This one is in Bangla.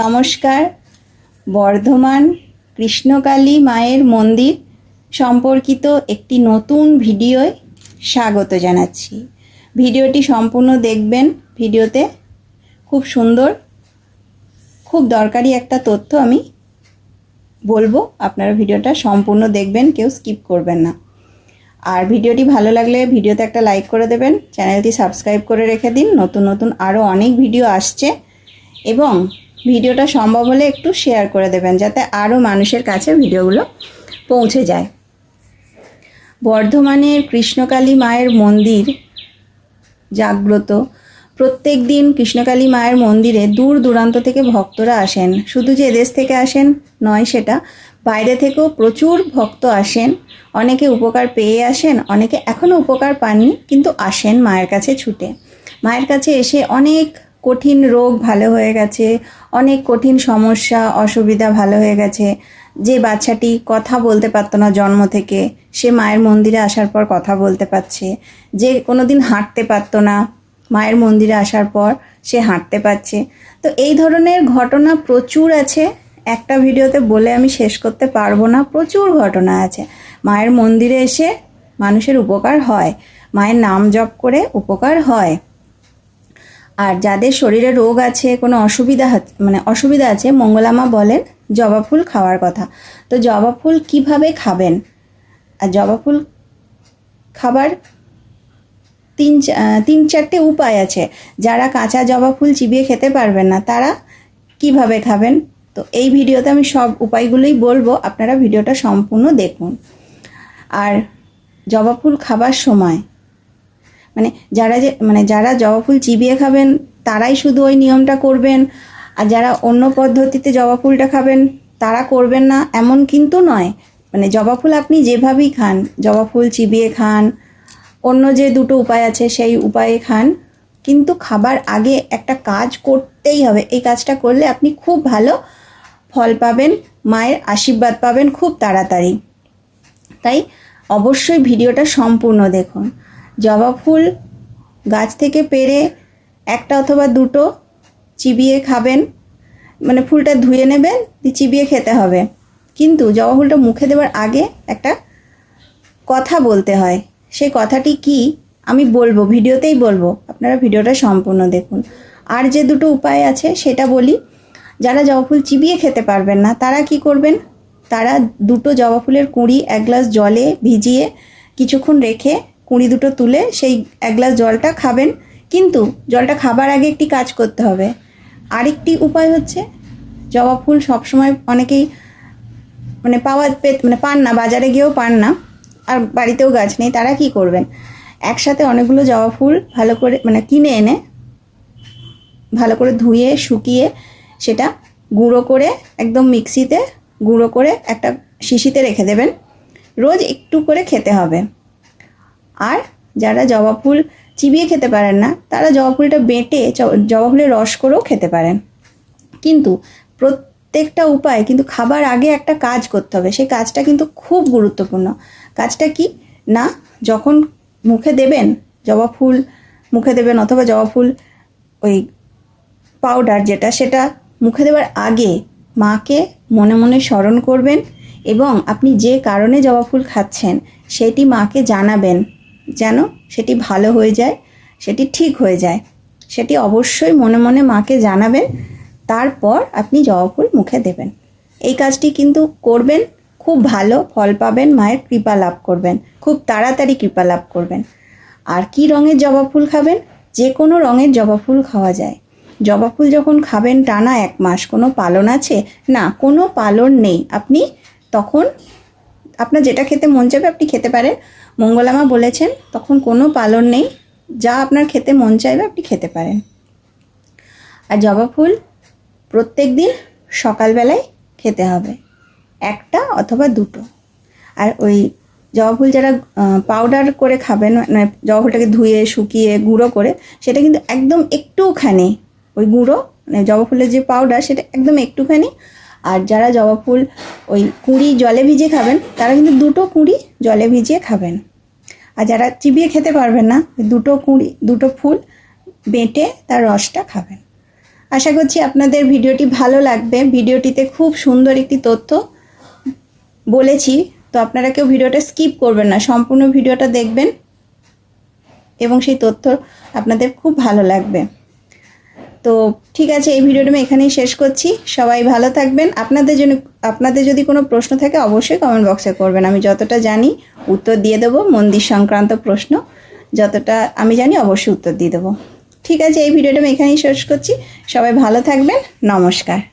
নমস্কার। বর্ধমান কৃষ্ণকালী মায়ের মন্দির সম্পর্কিত একটি নতুন ভিডিওয় স্বাগত জানাচ্ছি। ভিডিওটি সম্পূর্ণ দেখবেন। ভিডিওতে খুব সুন্দর, খুব দরকারি একটা তথ্য আমি বলব। আপনারা ভিডিওটা সম্পূর্ণ দেখবেন, কেউ স্কিপ করবেন না। আর ভিডিওটি ভালো লাগলে ভিডিওতে একটা লাইক করে দেবেন, চ্যানেলটি সাবস্ক্রাইব করে রেখে দিন। নতুন নতুন আরও অনেক ভিডিও আসছে। এবং ভিডিওটা সম্ভব হলে একটু শেয়ার করে দেবেন, যাতে আরও মানুষের কাছে ভিডিওগুলো পৌঁছে যায়। বর্ধমানের কৃষ্ণকালী মায়ের মন্দির জাগ্রত। প্রত্যেক দিন কৃষ্ণকালী মায়ের মন্দিরে দূর দূরান্ত থেকে ভক্তরা আসেন। শুধু যে এদেশ থেকে আসেন নয় সেটা, বাইরে থেকেও প্রচুর ভক্ত আসেন। অনেকে উপকার পেয়ে আসেন, অনেকে এখনও উপকার পাননি, কিন্তু আসেন মায়ের কাছে ছুটে। মায়ের কাছে এসে অনেক কঠিন রোগ ভালো হয়ে গেছে, অনেক কঠিন সমস্যা, অসুবিধা ভালো হয়ে গেছে। যে বাচ্চাটি কথা বলতে পারতো না জন্ম থেকে, সে মায়ের মন্দিরে আসার পর কথা বলতে পারছে। যে কোনো দিন হাঁটতে পারতো না, মায়ের মন্দিরে আসার পর সে হাঁটতে পারছে। তো এই ধরনের ঘটনা প্রচুর আছে। একটা ভিডিওতে বলে আমি শেষ করতে পারব না, প্রচুর ঘটনা আছে। মায়ের মন্দিরে এসে মানুষের উপকার হয়, মায়ের নাম জপ করে উপকার হয়। আর যাদের শরীরে রোগ আছে, কোনো অসুবিধা মানে অসুবিধা আছে, মঙ্গলামা বলেন, জবা ফুল খাওয়ার কথা। তো জবা ফুল কীভাবে খাবেন? আর জবা ফুল খাবার তিন তিন চারটে উপায় আছে। যারা কাঁচা জবা ফুল চিবিয়ে খেতে পারবেন না, তারা কীভাবে খাবেন? তো এই ভিডিওতে আমি সব উপায়গুলোই বলব, আপনারা ভিডিওটা সম্পূর্ণ দেখুন। আর জবা ফুল খাবার সময় মানে যারা যে মানে যারা জবা ফুল চিবিয়ে খাবেন, তারাই শুধু ওই নিয়মটা করবেন। আর যারা অন্য পদ্ধতিতে জবা ফুলটা খাবেন, তারা করবেন না, এমন কিন্তু নয়। মানে জবা ফুল আপনি যেভাবেই খান, জবা ফুল চিবিয়ে খান, অন্য যে দুটো উপায় আছে সেই উপায়ে খান, কিন্তু খাবার আগে একটা কাজ করতেই হবে। এই কাজটা করলে আপনি খুব ভালো ফল পাবেন, মায়ের আশীর্বাদ পাবেন খুব তাড়াতাড়ি। তাই অবশ্যই ভিডিওটা সম্পূর্ণ দেখুন। জবা ফুল গাছ থেকে পেরে একটা অথবা দুটো চিবিয়ে খাবেন। মানে ফুলটা ধুয়ে নেবেন চিবিয়ে খেতে হবে। কিন্তু জবা ফুলটা মুখে দেওয়ার আগে একটা কথা বলতে হয়। সেই কথাটি কি আমি বলব, ভিডিওতেই বলব। আপনারা ভিডিওটা সম্পূর্ণ দেখুন। আর যে দুটো উপায় আছে সেটা বলি। যারা জবা ফুল চিবিয়ে খেতে পারবেন না, তারা কি করবেন? তারা দুটো জবা ফুলের কুঁড়ি এক গ্লাস জলে ভিজিয়ে কিছুক্ষণ রেখে কুঁড়ি দুটো তুলে সেই এক গ্লাস জলটা খাবেন। কিন্তু জলটা খাবার আগে একটি কাজ করতে হবে। আরেকটি উপায় হচ্ছে, জবা ফুল সবসময় অনেকেই মানে পাওয়া পে- মানে পান না, বাজারে গিয়েও পান না, আর বাড়িতেও গাছ নেই, তারা কি করবেন? একসাথে অনেকগুলো জবা ফুল ভালো করে মানে কিনে এনে, ভালো করে ধুয়ে, শুকিয়ে সেটা গুঁড়ো করে একদম মিক্সিতে গুঁড়ো করে একটা শিশিতে রেখে দেবেন। রোজ একটু করে খেতে হবে। আর যারা জবা ফুল চিবিয়ে খেতে পারেন না, তারা জবা ফুলটা বেটে জবা ফুলের রস করেও খেতে পারেন। কিন্তু প্রত্যেকটা উপায়, কিন্তু খাবার আগে একটা কাজ করতে হবে। সেই কাজটা কিন্তু খুব গুরুত্বপূর্ণ। কাজটা কি? না, যখন মুখে দেবেন জবা ফুল, মুখে দেবেন অথবা জবা ফুল, ওই পাউডার যেটা, সেটা মুখে দেওয়ার আগে মাকে মনে মনে স্মরণ করবেন এবং আপনি যে কারণে জবা ফুল খাচ্ছেন, সেটি মাকে জানাবেন। যেন সেটি ভালো হয়ে যায়, সেটি ঠিক হয়ে যায়। সেটি অবশ্যই মনে মনে মাকে জানাবেন, তারপর আপনি জবা ফুল মুখে দেবেন। এই কাজটি কিন্তু করবেন, খুব ভালো ফল পাবেন, মায়ের কৃপা লাভ করবেন, খুব তাড়াতাড়ি কৃপা লাভ করবেন। আর কি রঙের জবা ফুল খাবেন? যে কোনো রঙের জবা ফুল খাওয়া যায়। জবা ফুল যখন খাবেন টানা এক মাস, কোনো পালন আছে? না, কোনো পালন নেই। আপনি তখন আপনার যেটা খেতে মন চাইবে আপনি খেতে পারেন। মঙ্গলামা বলেছেন, তখন কোনো পালন নেই। যা আপনার খেতে মন চাইবে আপনি খেতে পারেন। আর জবা ফুল, প্রত্যেক দিন সকালবেলায় খেতে হবে। একটা অথবা দুটো। আর ওই জবা ফুল যারা পাউডার করে খাবেন মানে জবা ফুলটাকে ধুয়ে, শুকিয়ে, গুঁড়ো করে, সেটা কিন্তু একদম একটুখানি, ওই গুঁড়ো মানে জবা ফুলের যে পাউডার সেটা একদম একটুখানি আর যারা জবা ফুল ওই কুঁড়ি জলে ভিজিয়ে খাবেন, তারা কিন্তু দুটো কুঁড়ি জলে ভিজিয়ে খাবেন। আর যারা চিবিয়ে খেতে পারবেন না, দুটো কুঁড়ি, দুটো ফুল বেটে তার রসটা খাবেন। আশা করছি আপনাদের ভিডিওটি ভালো লাগবে। ভিডিওটিতে খুব সুন্দর একটি তথ্য বলেছি। তো আপনারা কেউ ভিডিওটা স্কিপ করবেন না, সম্পূর্ণ ভিডিওটা দেখবেন এবং সেই তথ্য আপনাদের খুব ভালো লাগবে। তো ঠিক আছে, এই ভিডিওটা আমি এখানেই শেষ করছি। সবাই ভালো থাকবেন। আপনাদের জন্য, আপনাদের যদি কোনো প্রশ্ন থাকে, অবশ্যই কমেন্ট বক্সে করবেন। আমি যতটা জানি উত্তর দিয়ে দেবো, মন্দির সংক্রান্ত প্রশ্ন। যতটা আমি জানি, অবশ্যই উত্তর দিয়ে দেবো। ঠিক আছে, এই ভিডিওটা আমি এখানেই শেষ করছি। সবাই ভালো থাকবেন। নমস্কার।